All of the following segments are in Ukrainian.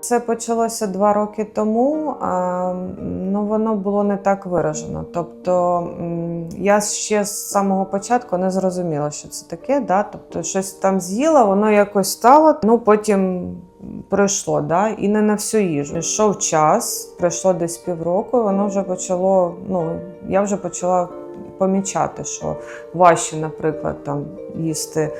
Це почалося два роки тому, ну воно було не так виражено. Тобто я ще з самого початку не зрозуміла, що це таке. Да? Тобто щось там з'їла, воно якось стало, ну потім пройшло, да? і не на всю їжу. Пішов час, пройшло десь півроку, воно вже почало. Ну, я вже почала помічати, що важче, наприклад, там їсти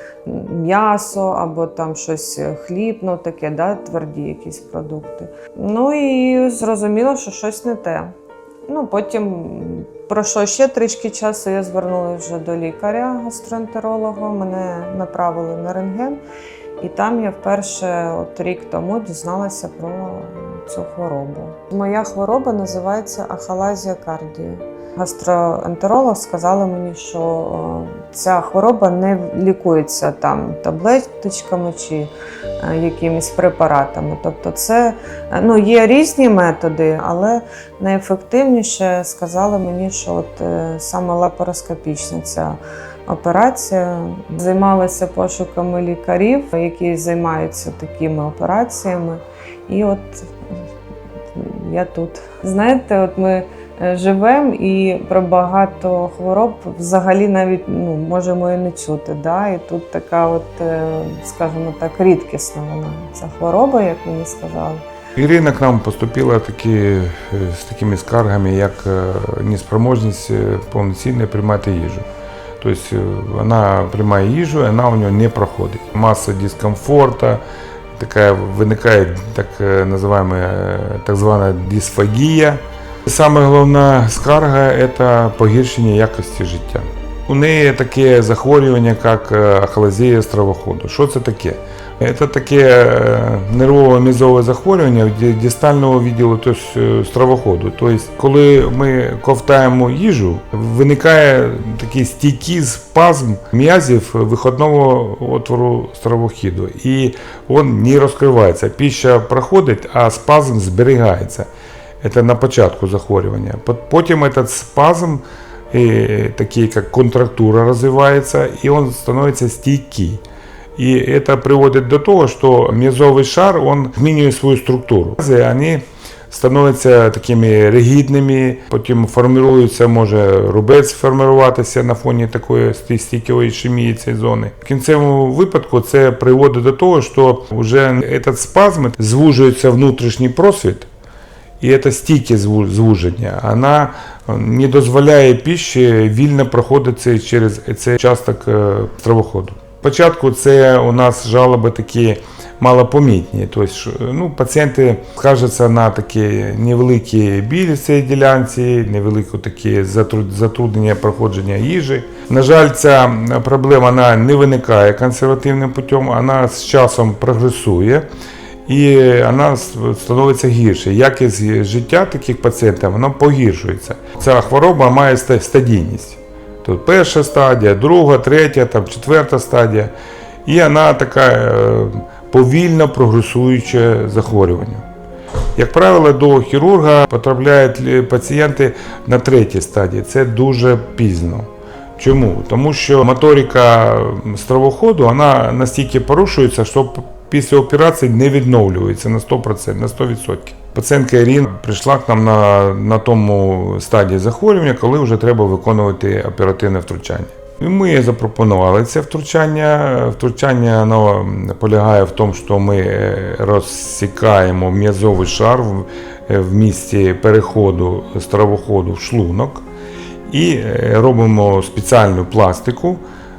м'ясо або там щось хліб, ну таке, да, тверді якісь продукти. Ну і зрозуміло, що щось не те. Ну, потім пройшло ще трішки часу, я звернулася вже до лікаря, гастроентеролога, мене направили на рентген. І там я вперше от рік тому дізналася про цю хворобу. Моя хвороба називається ахалазія кардії. Гастроентеролог сказали мені, що ця хвороба не лікується там таблеточками чи е, якимись препаратами. Тобто, це е, ну, є різні методи, але найефективніше сказали мені, що от е, саме лапароскопічна ця операція. Займалася пошуками лікарів, які займаються такими операціями. І от я тут. Знаєте, от ми е, живемо і про багато хвороб взагалі навіть ну, можемо і не чути. Да? І тут така, от, е, скажімо так, рідкісна вона ця хвороба, як мені сказали. Ірина к нам поступила такі, е, з такими скаргами, як неспроможність повноцінно приймати їжу. Тобто есть вона приймає їжу, і вона у нього не проходить. Маса дискомфорту, така виникає так е, називаємо, е, так звана дисфагія. Саме головна скарга це погіршення якості життя. У неї таке захворювання, як ахлазія стравоходу. Що це таке? Це таке е, нервово-мізове захворювання ді- дистального відділу тобто, стравоходу. Тобто, коли ми ковтаємо їжу, виникає такий стійкий спазм м'язів виходного отвору стравохіду. І він не розкривається. Піща проходить, а спазм зберігається. Це на початку захворювання. Потім этот спазм, э, такие как контрактура развивается, и он становится стійкий. И это приводит до того, что мезовый шар, он змінює свою структуру. Они становляться такими ригідними, потім формується, може рубець формуватися на фоні такої сті- стійкої ішемії цієї зони. В кінцевому випадку це приводить до того, що вже этот спазм звужується внутрішній просвіт, і це стійке зву- звуження, вона не дозволяє піші вільно проходити через цей часток е, стравоходу. Спочатку це у нас жалоби такі малопомітні. Тобто, ну, пацієнти скаржаться на такі невеликі білі в цій ділянці, невелике такі затруднення проходження їжі. На жаль, ця проблема вона не виникає консервативним путем, вона з часом прогресує і вона становиться гірше. Якість життя таких пацієнтів вона погіршується. Ця хвороба має стадійність. Тут перша стадія, друга, третя, там, четверта стадія. І вона така е, повільно прогресуюче захворювання. Як правило, до хірурга потрапляють пацієнти на третій стадії. Це дуже пізно. Чому? Тому що моторика стравоходу вона настільки порушується, що після операції не відновлюється на 100%, на 100%. Пацієнтка Ірина прийшла к нам на, на тому стадії захворювання, коли вже треба виконувати оперативне втручання. І ми запропонували це втручання. Втручання воно полягає в тому, що ми е, розсікаємо м'язовий шар в, е, місці переходу стравоходу в шлунок і е, робимо спеціальну пластику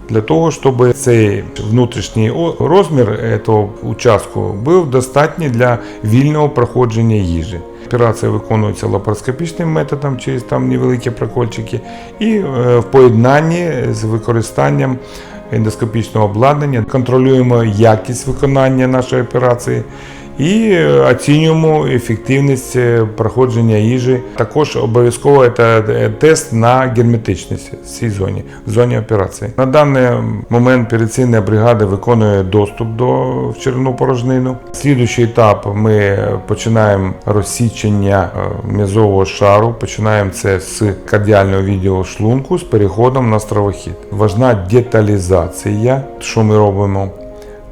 для того, щоб цей внутрішній розмір цього участку був достатній для вільного проходження їжі. Операція виконується лапароскопічним методом через там невеликі прокольчики, і е, в поєднанні з використанням ендоскопічного обладнання контролюємо якість виконання нашої операції І е, оцінюємо ефективність е, проходження їжі. Також обов'язково це е, тест на герметичність в цій зоні, в зоні операції. На даний момент операційна бригада виконує доступ до в черевну порожнину. Слідуючий етап ми починаємо розсічення м'язового шару. Починаємо це з кардіального відділу шлунку з переходом на стравохід. Важна деталізація, що ми робимо.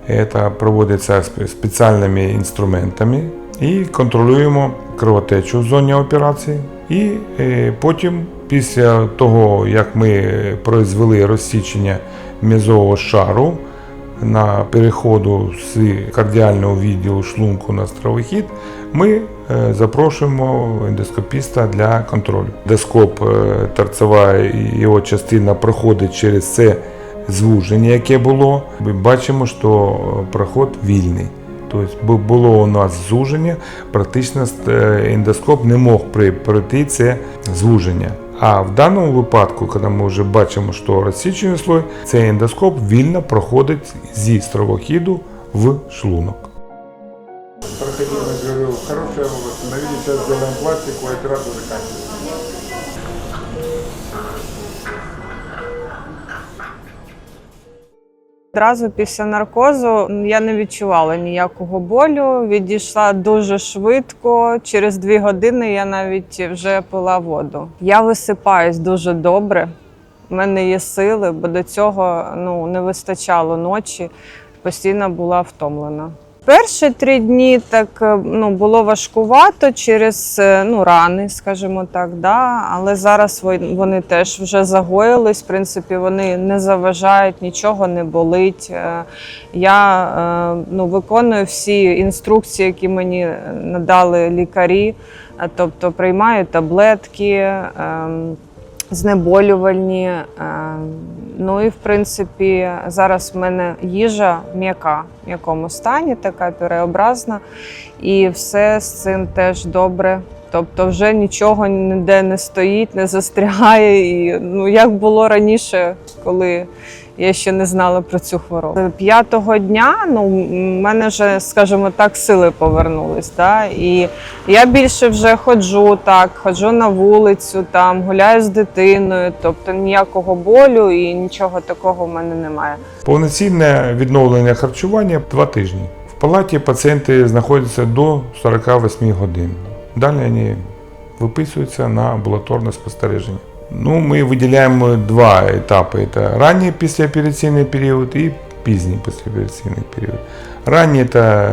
Це проводиться сп- спеціальними інструментами і контролюємо кровотечу в зоні операції. І е, потім, після того, як ми произвели розсічення м'язового шару на переходу з кардіального відділу шлунку на стравохід, ми е, запрошуємо ендоскопіста для контролю. Ендоскоп, е, торцева його частина проходить через це звуження, яке було. Ми бачимо, що проход вільний. Тобто було у нас звуження, практично е, ендоскоп не мог пройти це звуження. А в даному випадку, коли ми вже бачимо, що розсічений слой, цей ендоскоп вільно проходить зі стравохіду в шлунок. Проходили, говорю, хорошая восстановили, сейчас сделаем пластику, операцию заканчиваем. Одразу після наркозу я не відчувала ніякого болю. Відійшла дуже швидко. Через дві години я навіть вже пила воду. Я висипаюсь дуже добре. У мене є сили, бо до цього ну, не вистачало ночі, постійно була втомлена. Перші три дні так е, ну, було важкувато через е, ну, рани, скажімо так, да? але зараз вони теж вже загоїлись. В принципі, вони не заважають, нічого не болить. Е, Я ну, виконую всі інструкції, які мені надали лікарі, тобто приймаю таблетки. Знеболювальні. е, Ну і в принципі зараз в мене їжа м'яка, в якому стані, така пюреобразна, і все з цим теж добре. Тобто вже нічого ніде не стоїть, не застрягає. І, ну, як було раніше, коли я ще не знала про цю хворобу. П'ятого дня ну, в мене вже, скажімо так, сили повернулись. Да? І я більше вже ходжу так, ходжу на вулицю, там гуляю з дитиною, тобто ніякого болю і нічого такого в мене немає. Повноцінне відновлення харчування 2 тижні. В палаті пацієнти знаходяться до 48 годин. Далі вони виписуються на амбулаторне спостереження. Ну, ми виділяємо два етапи: це ранній післяопераційний період і пізній післяопераційний період. Ранній та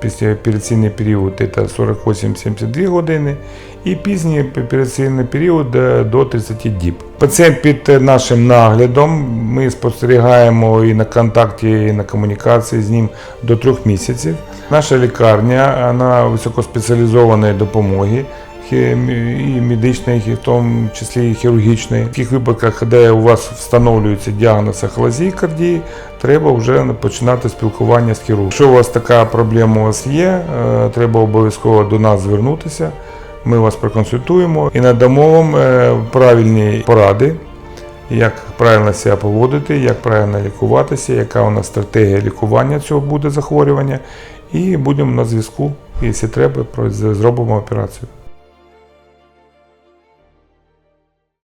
післяопераційний період це 48-72 години, і пізній операційний період е, до 30 діб. Пацієнт під нашим наглядом ми спостерігаємо і на контакті, і на комунікації з ним до трьох місяців. Наша лікарня вона високоспеціалізованої допомоги. І медичної, і в тому числі і хірургічної. В таких випадках, де у вас встановлюється діагноз ахолазії кардії, треба вже починати спілкування з хірургом. Якщо у вас така проблема у вас є, е, треба обов'язково до нас звернутися. Ми вас проконсультуємо і надамо вам е, правильні поради, як правильно себе поводити, як правильно лікуватися, яка у нас стратегія лікування цього буде захворювання. І будемо на зв'язку, якщо треба, зробимо операцію.